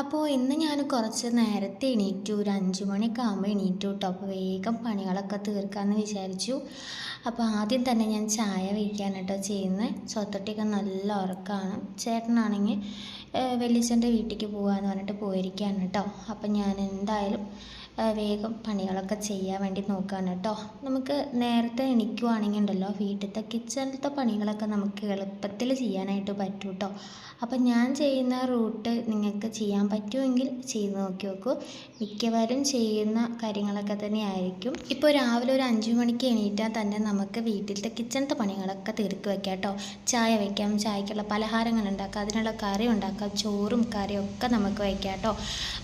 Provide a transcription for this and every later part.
അപ്പോൾ ഇന്ന് ഞാൻ കുറച്ച് നേരത്തെ എണീറ്റു. ഒരു അഞ്ച് മണിയൊക്കെ ആകുമ്പോൾ എണീറ്റു കേട്ടോ അപ്പോൾ വേഗം പണികളൊക്കെ തീർക്കാമെന്ന് വിചാരിച്ചു. അപ്പോൾ ആദ്യം തന്നെ ഞാൻ ചായ വയ്ക്കാൻ കേട്ടോ ചെയ്യുന്നത് സ്വത്തൊട്ടിയൊക്കെ നല്ല ഉറക്കമാണ് ചേട്ടനാണെങ്കിൽ വലിയച്ഛന്റെ വീട്ടിലേക്ക് പോകാമെന്ന് പറഞ്ഞിട്ട് പോയിരിക്കുകയാണ് കേട്ടോ അപ്പം ഞാൻ എന്തായാലും വേഗം പണികളൊക്കെ ചെയ്യാൻ വേണ്ടി നോക്കുകയാണ് കേട്ടോ. നമുക്ക് നേരത്തെ എണീക്കുവാണെങ്കിൽ ഉണ്ടല്ലോ വീട്ടിലത്തെ കിച്ചണിലത്തെ പണികളൊക്കെ നമുക്ക് എളുപ്പത്തിൽ ചെയ്യാനായിട്ട് പറ്റും കേട്ടോ. അപ്പം ഞാൻ ചെയ്യുന്ന റൂട്ട് നിങ്ങൾക്ക് ചെയ്യാൻ പറ്റുമെങ്കിൽ ചെയ്ത് നോക്കി നോക്കൂ. മിക്കവാറും ചെയ്യുന്ന കാര്യങ്ങളൊക്കെ തന്നെ ആയിരിക്കും ഇപ്പോൾ രാവിലെ ഒരു അഞ്ച് മണിക്ക് എണീറ്റാൽ തന്നെ നമുക്ക് വീട്ടിലത്തെ കിച്ചണിലത്തെ പണികളൊക്കെ തീർത്ത് വയ്ക്കാം കേട്ടോ. ചായ വയ്ക്കാം ചായക്കുള്ള പലഹാരങ്ങൾ ഉണ്ടാക്കാം അതിനുള്ള കറി ഉണ്ടാക്കാം ചോറും കറിയും ഒക്കെ നമുക്ക് വയ്ക്കാം കേട്ടോ.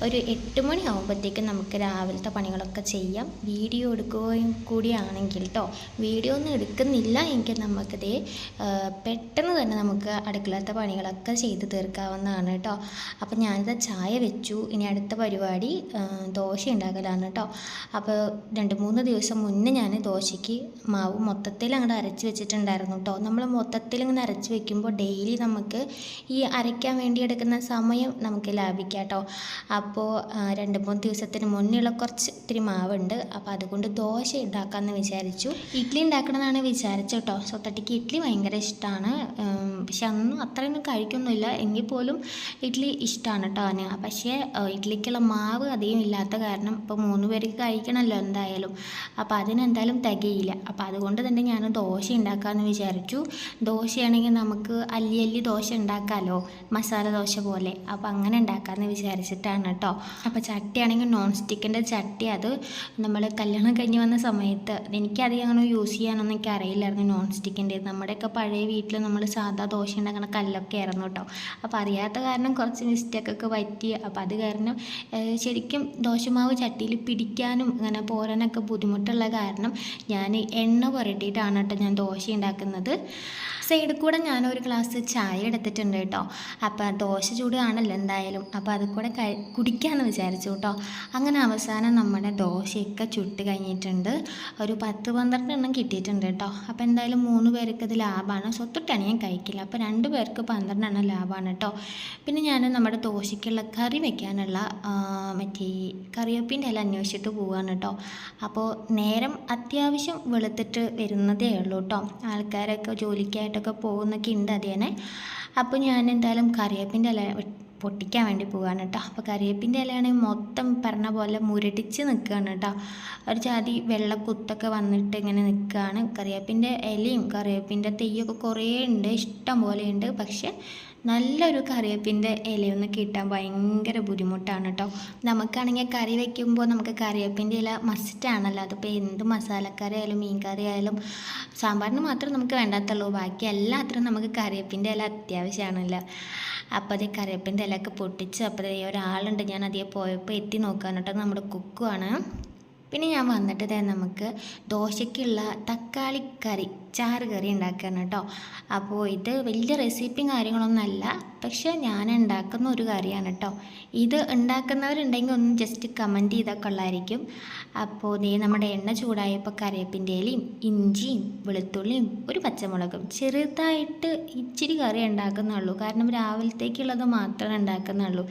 ഒരു എട്ട് മണി ആകുമ്പോഴത്തേക്കും നമുക്ക് രാവിലത്തെ പണികളൊക്കെ ചെയ്യാം. വീഡിയോ എടുക്കുകയും കൂടിയാണെങ്കിൽ കേട്ടോ വീഡിയോ ഒന്നും എടുക്കുന്നില്ല എങ്കിൽ നമുക്കിത് പെട്ടെന്ന് തന്നെ നമുക്ക് അടുക്കളത്തെ പണികളൊക്കെ ചെയ്ത് തീർക്കാവുന്നതാണ് കേട്ടോ അപ്പം ഞാനിത് ചായ വെച്ചു. ഇനി അടുത്ത പരിപാടി ദോശ ഉണ്ടാക്കലാണ് കേട്ടോ അപ്പോൾ രണ്ട് മൂന്ന് ദിവസം മുന്നേ ഞാൻ ദോശയ്ക്ക് മാവ് മൊത്തത്തിൽ അങ്ങോട്ട് അരച്ച് വെച്ചിട്ടുണ്ടായിരുന്നു കേട്ടോ നമ്മൾ മൊത്തത്തിൽ ഇങ്ങനെ അരച്ച് വെക്കുമ്പോൾ ഡെയിലി നമുക്ക് ഈ അരയ്ക്കാൻ വേണ്ടി എടുക്കുന്ന സമയം നമുക്ക് ലാഭിക്കാം കേട്ടോ അപ്പോൾ രണ്ട് മൂന്ന് ദിവസത്തിന് മുന്നേയുള്ള കുറച്ച് ഇത്തിരി മാവുണ്ട്. അപ്പോൾ അതുകൊണ്ട് ദോശ ഉണ്ടാക്കാമെന്ന് വിചാരിച്ചു. ഇഡ്ഡലി ഉണ്ടാക്കണമെന്നാണ് വിചാരിച്ചത് കേട്ടോ സ്വത്തട്ടിക്ക് ഇഡ്ഡലി ഭയങ്കര ഇഷ്ടമാണ് പക്ഷെ അന്നും അത്രയൊന്നും കഴിക്കൊന്നുമില്ല. എങ്കിൽ പോലും ഇഡ്ഡലി ഇഷ്ടമാണ് കേട്ടോ അവന്. പക്ഷേ ഇഡ്ഡലിക്കുള്ള മാവ് അധികം ഇല്ലാത്ത കാരണം ഇപ്പോൾ മൂന്ന് പേർക്ക് കഴിക്കണമല്ലോ എന്തായാലും. അപ്പോൾ അതിനെന്തായാലും തികയില്ല. അപ്പോൾ അതുകൊണ്ട് തന്നെ ഞാൻ ദോശ ഉണ്ടാക്കാമെന്ന് വിചാരിച്ചു. ദോശയാണെങ്കിൽ നമുക്ക് അല്ലി അല്ലി ദോശ ഉണ്ടാക്കാമല്ലോ മസാല ദോശ പോലെ. അപ്പോൾ അങ്ങനെ ഉണ്ടാക്കാമെന്ന് വിചാരിച്ചിട്ടാണ് കേട്ടോ. അപ്പോൾ ചട്ടിയാണെങ്കിൽ നോൺ സ്റ്റിക്കിന്റെ ചട്ടി. അത് നമ്മൾ കല്യാണം കഴിഞ്ഞ് വന്ന സമയത്ത് എനിക്കധികം അങ്ങനെ യൂസ് ചെയ്യാനൊന്നും എനിക്ക് അറിയില്ലായിരുന്നു നോൺ സ്റ്റിക്കിന്റെ നമ്മുടെയൊക്കെ പഴയ വീട്ടിൽ നമ്മൾ സാധാ ദോശ ഉണ്ടാക്കുന്ന കല്ലൊക്കെ ആയിരുന്നു കേട്ടോ അപ്പോൾ അറിയാത്ത കാരണം കുറച്ച് മിസ്റ്റേക്കൊക്കെ പറ്റി അപ്പോൾ അത് കാരണം ശരിക്കും ദോശമാവ് ചട്ടിയിൽ പിടിക്കാനും അങ്ങനെ പോരാനൊക്കെ ബുദ്ധിമുട്ടുള്ള കാരണം ഞാൻ എണ്ണ പുരട്ടിയിട്ടാണ് കേട്ടോ ഞാൻ ദോശ ഉണ്ടാക്കുന്നത്. സൈഡിൽ കൂടെ ഞാനൊരു ഗ്ലാസ് ചായ എടുത്തിട്ടുണ്ട് കേട്ടോ അപ്പോൾ ദോശ ചൂടാണല്ലോ എന്തായാലും. അപ്പോൾ അത് കൂടെ കുടിക്കാമെന്ന് വിചാരിച്ചു കേട്ടോ അങ്ങനെ അവസാനം നമ്മുടെ ദോശയൊക്കെ ചുട്ട് കഴിഞ്ഞിട്ടുണ്ട്. ഒരു പത്ത് പന്ത്രണ്ട് എണ്ണം കിട്ടിയിട്ടുണ്ട് കേട്ടോ. അപ്പോൾ എന്തായാലും മൂന്ന് പേർക്ക് ഇത് ലാഭമാണ് സ്വത്തൊട്ടാണ് ഞാൻ കഴിക്കില്ല. അപ്പോൾ രണ്ട് പേർക്ക് പന്ത്രണ്ട് എണ്ണം ലാഭമാണ് കേട്ടോ. പിന്നെ ഞാൻ നമ്മുടെ ദോശയ്ക്കുള്ള കറി വെക്കാനുള്ള മറ്റേ കറിവേപ്പിന്റെ എല്ലാം അന്വേഷിച്ചിട്ട് പോവുകയാണ് കേട്ടോ. അപ്പോൾ നേരം അത്യാവശ്യം വെളുത്തിട്ട് വരുന്നതേ ഉള്ളൂ കേട്ടോ. ആൾക്കാരൊക്കെ ജോലിക്കായിട്ടൊക്കെ പോകുന്നൊക്കെ ഉണ്ട് അതേനെ. അപ്പോൾ ഞാൻ എന്തായാലും കറിവേപ്പിന്റെ ഇല പൊട്ടിക്കാൻ വേണ്ടി പോവുകയാണ് കേട്ടോ. അപ്പോൾ കറിവേപ്പിന്റെ ഇലയാണെങ്കിൽ മൊത്തം പറഞ്ഞ പോലെ മുരടിച്ച് നിൽക്കുകയാണ് കേട്ടോ. ഒരു ജാതി വെള്ളക്കുത്തൊക്കെ വന്നിട്ട് ഇങ്ങനെ നിൽക്കുകയാണ് കറിവേപ്പിന്റെ ഇലയും കറിവേപ്പിന്റെ തെയ്യൊക്കെ കുറേ ഉണ്ട് ഇഷ്ടം പോലെ ഉണ്ട്. പക്ഷേ നല്ലൊരു കറിവേപ്പിന്റെ ഇലയൊന്ന് കിട്ടാൻ ഭയങ്കര ബുദ്ധിമുട്ടാണ് കേട്ടോ. നമുക്കാണെങ്കിൽ കറി വയ്ക്കുമ്പോൾ നമുക്ക് കറിവേപ്പിന്റെ ഇല മസ്റ്റാണല്ലോ അതിപ്പോൾ എന്ത് മസാലക്കറി ആയാലും മീൻ കറി ആയാലും സാമ്പാറിന് മാത്രം നമുക്ക് വേണ്ടാത്തുള്ളൂ. ബാക്കി എല്ലാത്തിനും നമുക്ക് കറിവേപ്പിന്റെ ഇല അത്യാവശ്യമാണല്ലോ. അപ്പോൾ അത് കറിവേപ്പിന്റെ ഇലയൊക്കെ പൊട്ടിച്ച്. അപ്പോൾ ഒരാളുണ്ട്. ഞാൻ അതേ പോയപ്പോൾ എത്തി നോക്കാൻ കേട്ടോ. നമ്മുടെ കുക്കുമാണ് പിന്നെ ഞാൻ വന്നിട്ട് നമുക്ക് ദോശയ്ക്കുള്ള തക്കാളി കറി ചാറ് കറി ഉണ്ടാക്കുകയാണ് കേട്ടോ. അപ്പോൾ ഇത് വലിയ റെസിപ്പിയും കാര്യങ്ങളൊന്നുമല്ല പക്ഷേ ഞാൻ ഉണ്ടാക്കുന്ന ഒരു കറിയാണ് കേട്ടോ. ഇത് ഉണ്ടാക്കുന്നവരുണ്ടെങ്കിൽ ഒന്ന് ജസ്റ്റ് കമന്റ് ചെയ്താൽ കൊള്ളായിരിക്കും. അപ്പോൾ ദേ നമ്മുടെ എണ്ണ ചൂടായപ്പോൾ കറിവേപ്പിന്റെ ഇലയും ഇഞ്ചിയും വെളുത്തുള്ളിയും ഒരു പച്ചമുളകും ചെറുതായിട്ട് ഇച്ചിരി കറി ഉണ്ടാക്കുന്നുള്ളൂ കാരണം രാവിലത്തേക്കുള്ളത് മാത്രമേ ഉണ്ടാക്കുന്നുള്ളൂ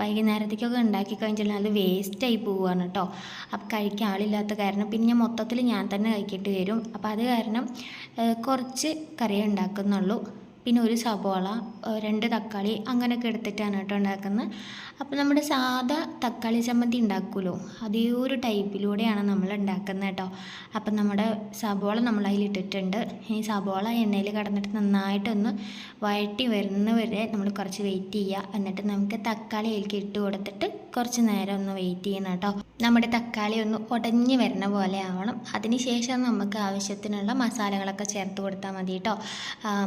വൈകുന്നേരത്തേക്കൊക്കെ ഉണ്ടാക്കി കഴിഞ്ഞാൽ അത് വേസ്റ്റായി പോവുകയാണ് കേട്ടോ. അപ്പോൾ കഴിക്കാൻ ആളില്ലാത്ത കാരണം പിന്നെ മൊത്തത്തിൽ ഞാൻ തന്നെ കഴിക്കേണ്ടി വരും. അപ്പോൾ അത് കാരണം കുറച്ച് കറിയേ ഉണ്ടാക്കുന്നുള്ളൂ. പിന്നെ ഒരു സബോള രണ്ട് തക്കാളി അങ്ങനെയൊക്കെ എടുത്തിട്ടാണ് കേട്ടോ ഉണ്ടാക്കുന്നത്. അപ്പോൾ നമ്മുടെ സാധാ തക്കാളി ചമ്മന്തി ഉണ്ടാക്കുമല്ലോ അതേ ഒരു ടൈപ്പിലൂടെയാണ് നമ്മൾ ഉണ്ടാക്കുന്നത് കേട്ടോ. അപ്പം നമ്മുടെ സബോള നമ്മൾ അതിലിട്ടിട്ടുണ്ട്. ഈ സബോള എണ്ണയിൽ കടന്നിട്ട് നന്നായിട്ടൊന്ന് വഴറ്റി വരുന്നവരെ നമ്മൾ കുറച്ച് വെയിറ്റ് ചെയ്യുക. എന്നിട്ട് നമുക്ക് തക്കാളി അതിലേക്ക് ഇട്ട് കൊടുത്തിട്ട് കുറച്ച് നേരം ഒന്ന് വെയിറ്റ് ചെയ്യണം കേട്ടോ. നമ്മുടെ തക്കാളി ഒന്ന് ഉടഞ്ഞു വരുന്ന പോലെ ആവണം. അതിനുശേഷം നമുക്ക് ആവശ്യത്തിനുള്ള മസാലകളൊക്കെ ചേർത്ത് കൊടുത്താൽ മതി കേട്ടോ.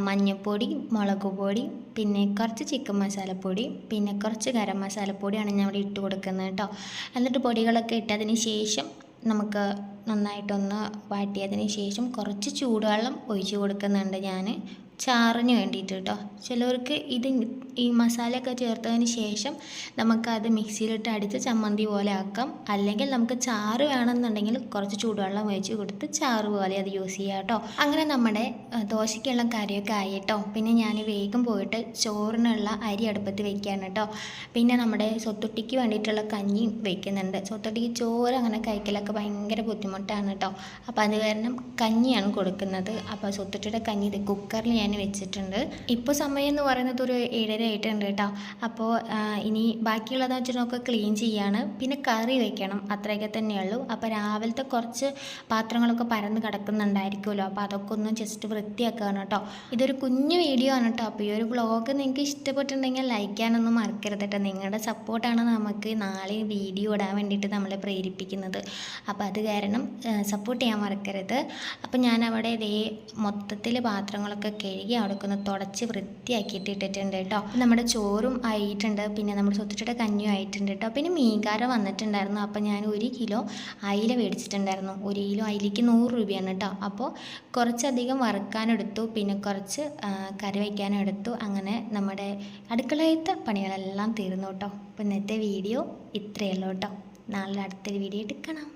മഞ്ഞൾപ്പൊടി മുളക് പൊടി പിന്നെ കുറച്ച് ചിക്കൻ മസാലപ്പൊടി പിന്നെ കുറച്ച് ഗരം മസാലപ്പൊടിയാണ് ഞാൻ ഇവിടെ ഇട്ട് കൊടുക്കുന്നത് കേട്ടോ എന്നിട്ട് പൊടികളൊക്കെ ഇട്ടതിന് ശേഷം നമുക്ക് നന്നായിട്ടൊന്ന് വാട്ടിയതിന് ശേഷം കുറച്ച് ചൂടുവെള്ളം ഒഴിച്ച് കൊടുക്കുന്നുണ്ട് ഞാൻ ചാറിന് വേണ്ടിയിട്ട് കേട്ടോ ചിലവർക്ക് ഇത് ഈ മസാലയൊക്കെ ചേർത്തതിന് ശേഷം നമുക്കത് മിക്സിയിലിട്ട് അടിച്ച് ചമ്മന്തി പോലെ ആക്കാം. അല്ലെങ്കിൽ നമുക്ക് ചാറ് വേണമെന്നുണ്ടെങ്കിൽ കുറച്ച് ചൂടുവെള്ളം ഒഴിച്ച് കൊടുത്ത് ചാറ് പോലെ അത് യൂസ് ചെയ്യാം കേട്ടോ അങ്ങനെ നമ്മുടെ ദോശയ്ക്കുള്ള കറിയൊക്കെ ആയി കേട്ടോ പിന്നെ ഞാൻ വേഗം പോയിട്ട് ചോറിനുള്ള അരി അടുപ്പത്ത് വെക്കുകയാണ് കേട്ടോ പിന്നെ നമ്മുടെ സ്വത്തൊട്ടിക്ക് വേണ്ടിയിട്ടുള്ള കഞ്ഞിയും വെക്കുന്നുണ്ട്. സ്വത്തൊട്ടിക്ക് ചോറ് അങ്ങനെ കഴിക്കലൊക്കെ ഭയങ്കര ബുദ്ധിമുട്ടാണ് കേട്ടോ അപ്പോൾ അത് കാരണം കഞ്ഞിയാണ് കൊടുക്കുന്നത്. അപ്പോൾ സ്വത്തൊട്ടിയുടെ കഞ്ഞി ഇത് കുക്കറിൽ ഞാൻ വെച്ചിട്ടുണ്ട്. ഇപ്പോൾ സമയം എന്ന് പറയുന്നത് ഒരു ഏഴര ആയിട്ടുണ്ട് കേട്ടോ. അപ്പോൾ ഇനി ബാക്കിയുള്ളതെന്ന് വെച്ചിട്ടൊക്കെ ക്ലീൻ ചെയ്യാണ്. പിന്നെ കറി വെക്കണം. അത്രയൊക്കെ തന്നെയുള്ളൂ അപ്പോൾ രാവിലത്തെ കുറച്ച് പാത്രങ്ങളൊക്കെ പരന്ന് കിടക്കുന്നുണ്ടായിരിക്കുമല്ലോ. അപ്പോൾ അതൊക്കെ ഒന്ന് ജസ്റ്റ് വൃത്തിയാക്കുകയാണ് കേട്ടോ. ഇതൊരു കുഞ്ഞു വീഡിയോ ആണ് കേട്ടോ. അപ്പോൾ ഈ ഒരു വ്ളോഗ് നിങ്ങൾക്ക് ഇഷ്ടപ്പെട്ടിട്ടുണ്ടെങ്കിൽ ലൈക്ക് ചെയ്യാനൊന്നും മറക്കരുത് കേട്ടോ. നിങ്ങളുടെ സപ്പോർട്ടാണ് നമുക്ക് നാളെ വീഡിയോ ഇടാൻ വേണ്ടിയിട്ട് നമ്മളെ പ്രേരിപ്പിക്കുന്നത്. അപ്പോൾ അത് കാരണം സപ്പോർട്ട് ചെയ്യാൻ മറക്കരുത്. അപ്പോൾ ഞാൻ അവിടെ ഇതേ മൊത്തത്തിൽ പാത്രങ്ങളൊക്കെ കഴുകി അവിടെയൊക്കെ ഒന്ന് തുടച്ച് വൃത്തിയാക്കിയിട്ട് ഇട്ടിട്ടുണ്ട് കേട്ടോ. നമ്മുടെ ചോറും ആയിട്ടുണ്ട്. പിന്നെ നമ്മുടെ സ്വത്തിച്ചിട്ട കഞ്ഞിയും ആയിട്ടുണ്ട് കേട്ടോ. പിന്നെ മീൻകാര വന്നിട്ടുണ്ടായിരുന്നു. അപ്പോൾ ഞാൻ ഒരു കിലോ അയില മേടിച്ചിട്ടുണ്ടായിരുന്നു. ഒരു കിലോ അയിലയ്ക്ക് നൂറ് രൂപയാണ് കേട്ടോ. അപ്പോൾ കുറച്ചധികം വറുക്കാനെടുത്തു. പിന്നെ കുറച്ച് കറി വയ്ക്കാനും എടുത്തു അങ്ങനെ നമ്മുടെ അടുക്കളയത്തെ പണികളെല്ലാം തീർന്നു കേട്ടോ. അപ്പോൾ ഇന്നത്തെ വീഡിയോ ഇത്രയേ ഉള്ളൂ കേട്ടോ. നാളെ അടുത്തൊരു വീഡിയോ എടുക്കണം.